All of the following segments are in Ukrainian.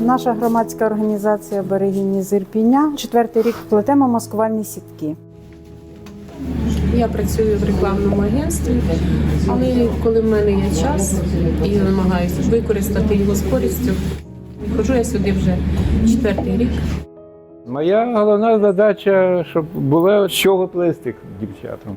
Наша громадська організація Берегині з Ірпіня четвертий рік плетемо маскувальні сітки. Я працюю в рекламному агентстві, але коли в мене є час і я намагаюся використати його з користю, ходжу я сюди вже четвертий рік. Моя головна задача, щоб було з чого плести дівчатам.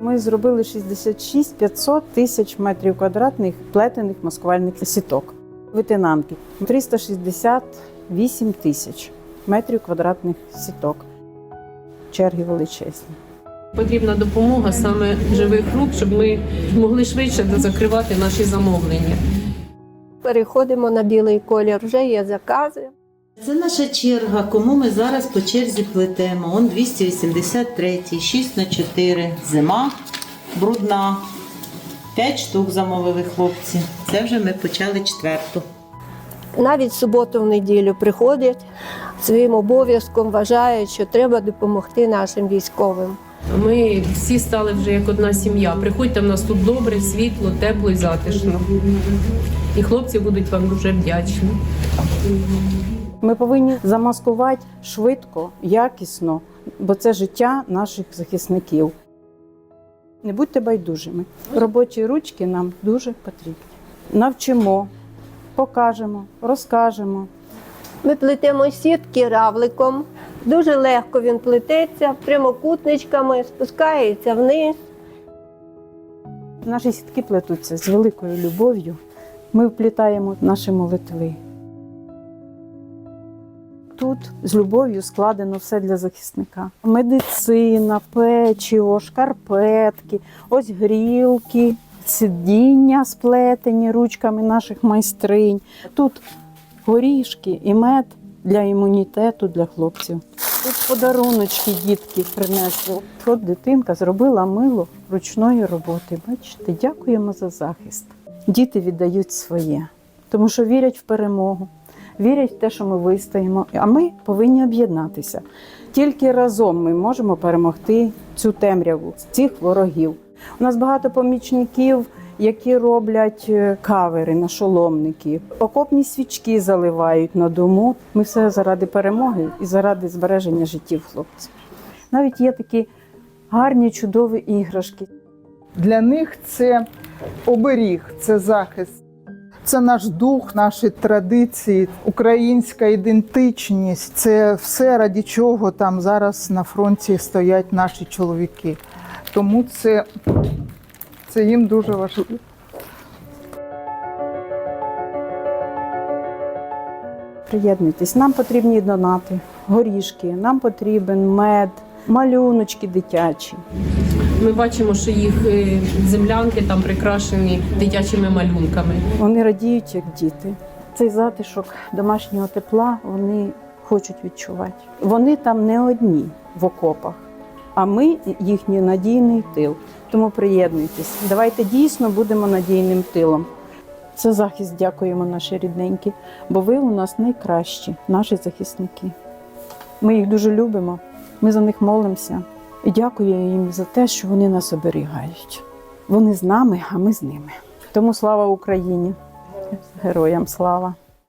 Ми зробили 66 500 тисяч метрів квадратних плетених маскувальних сіток. Витинанки 368 тисяч метрів квадратних сіток. Черги величезні. Потрібна допомога саме живих рук, щоб ми могли швидше закривати наші замовлення. Переходимо на білий колір, вже є закази. Це наша черга, кому ми зараз по черзі плетемо. Он 283, 6 на 4, зима, брудна. 5 штук замовили хлопці. Це вже ми почали четверту. Навіть в суботу в неділю приходять своїм обов'язком, вважають, що треба допомогти нашим військовим. Ми всі стали вже як одна сім'я. Приходьте в нас тут добре, світло, тепло і затишно. І хлопці будуть вам дуже вдячні. Ми повинні замаскувати швидко, якісно, бо це життя наших захисників. Не будьте байдужими. Робочі ручки нам дуже потрібні. Навчимо, покажемо, розкажемо. Ми плетемо сітки равликом. Дуже легко він плететься прямокутничками, спускається вниз. Наші сітки плетуться з великою любов'ю. Ми вплітаємо наші молитви. Тут з любов'ю складено все для захисника: медицина, печиво, шкарпетки, ось грілки, сидіння сплетені ручками наших майстринь. Тут горішки і мед для імунітету для хлопців. Тут подаруночки дітки принесли. От дитинка зробила мило ручної роботи. Бачите, дякуємо за захист. Діти віддають своє, тому що вірять в перемогу, вірять в те, що ми вистоїмо. А ми повинні об'єднатися. Тільки разом ми можемо перемогти цю темряву, цих ворогів. У нас багато помічників, які роблять е, кавери на шоломники, окопні свічки заливають на дому. Ми все заради перемоги і заради збереження життів хлопців. Навіть є такі гарні, чудові іграшки. Для них це оберіг, це захист. Це наш дух, наші традиції, українська ідентичність. Це все, раді чого там зараз на фронті стоять наші чоловіки. Тому це, це їм дуже важливо. Приєднуйтесь, нам потрібні донати, горішки, нам потрібен мед, малюночки дитячі. Ми бачимо, що їх е, землянки там прикрашені дитячими малюнками. Вони радіють, як діти. Цей затишок домашнього тепла вони хочуть відчувати. Вони там не одні в окопах, а ми їхній надійний тил. Тому приєднуйтесь. Давайте дійсно будемо надійним тилом. Це захист, дякуємо, наші рідненькі, бо ви у нас найкращі, наші захисники. Ми їх дуже любимо, ми за них молимося і дякуємо їм за те, що вони нас оберігають. Вони з нами, а ми з ними. Тому слава Україні! Героям слава!